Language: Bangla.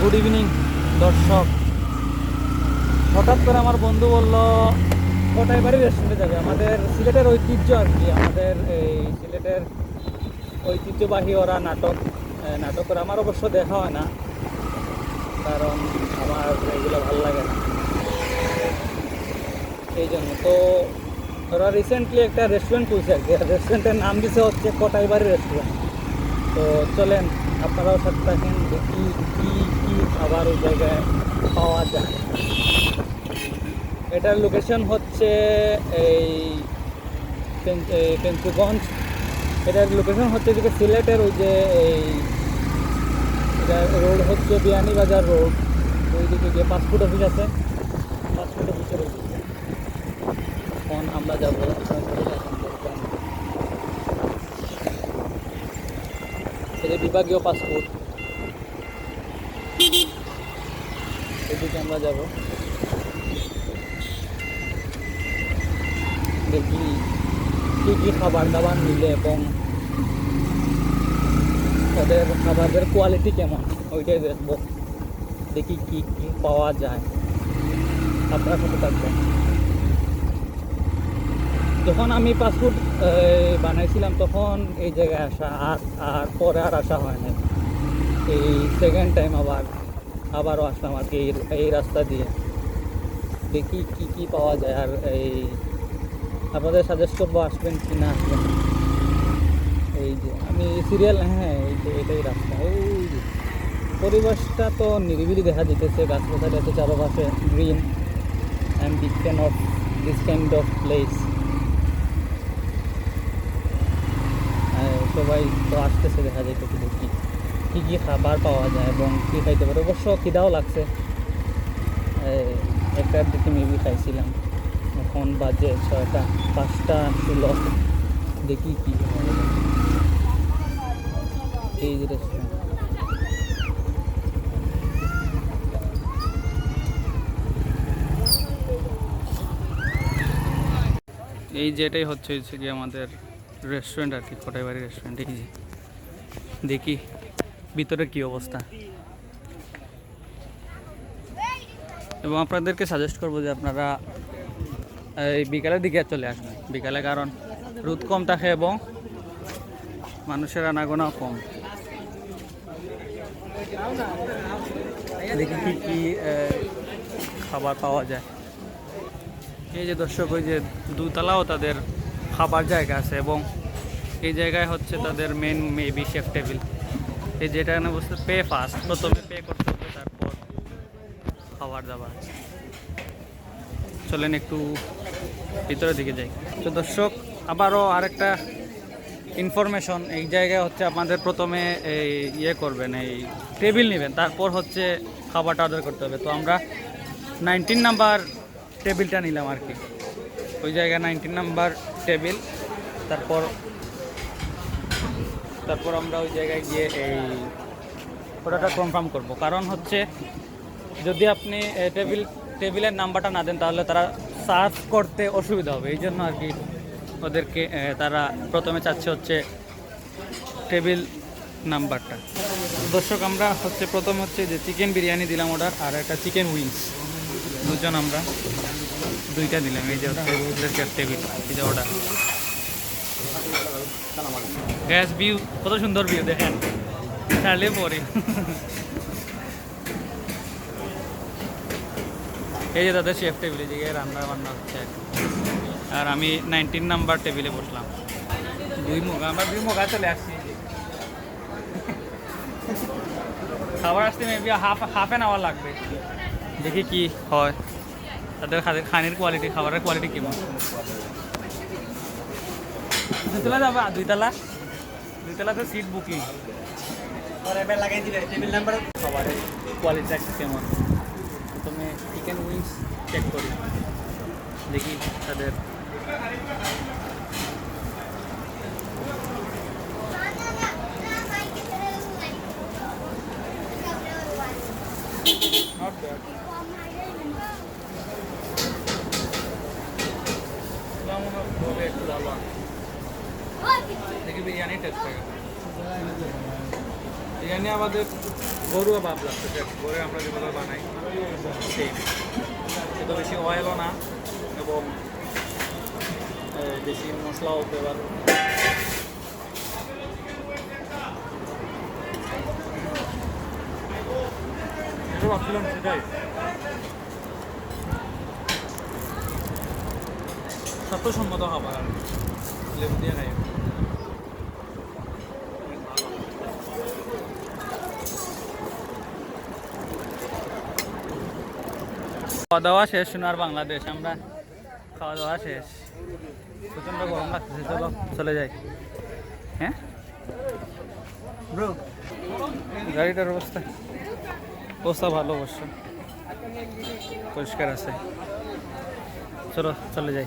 গুড ইভিনিং দর্শক। হঠাৎ করে আমার বন্ধু বলল কোটাই বাড়ি রেস্টুরেন্টে যাবে আমাদের সিলেটের ঐতিহ্য আর কি, আমাদের এই সিলেটের ঐতিহ্যবাহী ওরা নাটক নাটক করে। আমার অবশ্য দেখা হয় না, কারণ আমার এগুলো ভালো লাগে না। এই জন্য। তো ওরা রিসেন্টলি একটা রেস্টুরেন্ট খুলছে আর কি রেস্টুরেন্টের নাম দিছে হচ্ছে কোটাইবাড়ি রেস্টুরেন্ট তো চলেন আপনারাও সাথে থাকেন দেখি কী কী খাবার ওই জায়গায় পাওয়া যায়। এটার লোকেশন হচ্ছে এই পেন- এই পেঞ্চুগঞ্জ এটার লোকেশন হচ্ছে যে সিলেটের ওই যে এই রোড হচ্ছে বিয়ানীবাজার রোড ওইদিকে গিয়ে পাসপোর্ট অফিস আছে। পাসপোর্ট অফিসের। এখন আমরা যাব। আপনারা এটা বিভাগীয় পাসপোর্ট এদিকে আমরা যাব দেখি কী কী খাবার দাবার মিলে এবং ওদের খাবারের কোয়ালিটি কেমন ওইটাই দেখব দেখি কি কি পাওয়া যায় আপনারা সাথে থাকবেন যখন আমি পাসপোর্ট বানাইছিলাম, তখন এই জায়গায় আসা আর আর পরে আর আসা হয় না এই সেকেন্ড টাইম আবার, আবারও আসলাম আর কি এই- রাস্তা দিয়ে। দেখি কি কি পাওয়া যায় আর এই, আপনাদের সাজেস্ট করব আসবেন কি না আসবেন। এই যে, আমি সিরিয়াল হ্যাঁ এই যে, এটাই রাস্তা। ওই যে, পরিবেশটা তো নিরিবিলি দেখা যেতেছে গাছপালা আছে চারপাশে green I'm big fan of this kind of place সবাই তো আসতেছে, দেখা যাইতেছে দেখি কী কী খাবার পাওয়া যায় এবং কী খাইতে পারে। অবশ্য খিদাও লাগছে। একটার দিকে মেবি খাইছিলাম। এখন বাজে ছয়টা, পাঁচটা, ষোলো। দেখি কী এই রেস্টুরেন্ট এই যেটাই হচ্ছে হচ্ছে কি আমাদের রেস্টুরেন্ট আর কি কোটাইবাড়ি রেস্টুরেন্ট এই দেখি ভিতরে কি অবস্থা। এবং আপনাদেরকে সাজেস্ট করব যে আপনারা এই বিকালের দিকে চলে আসবেন। বিকালে কারণ রোদ কম থাকে এবং মানুষের আনাগোনাও কম। দেখি কি কি খাবার পাওয়া যায়। এই যে দর্শক, ওই যে দুতলাও তাদের খাবার জায়গা আছে এবং এই জায়গায় হচ্ছে তাদের মেন মেবি শেফ টেবিল এই যেটা এখানে বসতে পে ফার্স্ট প্রথমে পে করতে হবে, তারপর খাবার দাবার। চলেন একটু ভিতরের দিকে যাই। তো দর্শক, আবারও আরেকটা ইনফরমেশন এই জায়গায় হচ্ছে আপনাদের প্রথমে এই ইয়ে করবেন, এই টেবিল নেবেন, তারপর হচ্ছে খাবারটা অর্ডার করতে হবে। তো আমরা নাইনটিন নাম্বার টেবিলটা নিলাম আর কি। ওই জায়গায় নাইনটিন নাম্বার টেবিল। তারপর তারপর আমরা ওই জায়গায় গিয়ে এই অর্ডারটা কনফার্ম করব। কারণ হচ্ছে, যদি আপনি টেবিল, টেবিলের নাম্বারটা না দেন, তাহলে তারা সার্ভ করতে অসুবিধা হবে। এই জন্য আর কি ওদেরকে তারা প্রথমে চাচ্ছে হচ্ছে টেবিল নাম্বারটা। দর্শক, আমরা হচ্ছে প্রথম হচ্ছে যে চিকেন বিরিয়ানি দিলাম অর্ডার আর একটা চিকেন উইংস দুজন আমরা। দুইটা দিলাম, এই যে হচ্ছে টেবিল এই যে অর্ডার গ্যাস ভিউ কত সুন্দর ভিউ দেখেন। ছাড়লে পরে। এই যে তাদের শেফ টেবিলে যে রান্না বান্না হচ্ছে। আর আমি নাইনটিন নাম্বার টেবিলে বসলাম। দুই মুখ, আমরা দুই মুখ চলে আসছি। খাবার আসতে maybe half half an hour লাগবে। দেখি কি হয়। তাদের খানির কোয়ালিটি খাবারের কোয়ালিটি কেমন? দুতলা যাবা? দুইতলা? দুইতলাতে সিট বুকিং লাগাই দিবে টেবিল নাম্বার খাবারের কোয়ালিটিটা কেমন? প্রথমে চিকেন উইংস চেক করি। দেখি তাদের নট ব্যাড বলে একটু ভালো দেখি বিরিয়ানি টেস্ট করে এখানে আমাদের গরুয়া ভাব লাগতেছে গরু আমরা যেভাবে বানাই সেই এত বেশি অয়েলও না, এবং বেশি মশলাও ব্যবহার ভাবছিলাম সেটাই। স্বাস্থ্যসম্মত খাবার। লেবু দিয়ে খাই খাওয়া দাওয়া শেষ, সোনার বাংলাদেশ, আমরা খাওয়া দাওয়া শেষ। প্রচণ্ড গরম লাগতেছে, চলো, চলে যাই। হ্যাঁ? গাড়িটার অবস্থা অবস্থা ভালো অবশ্য। পরিষ্কার আছে। চলো, চলে যাই।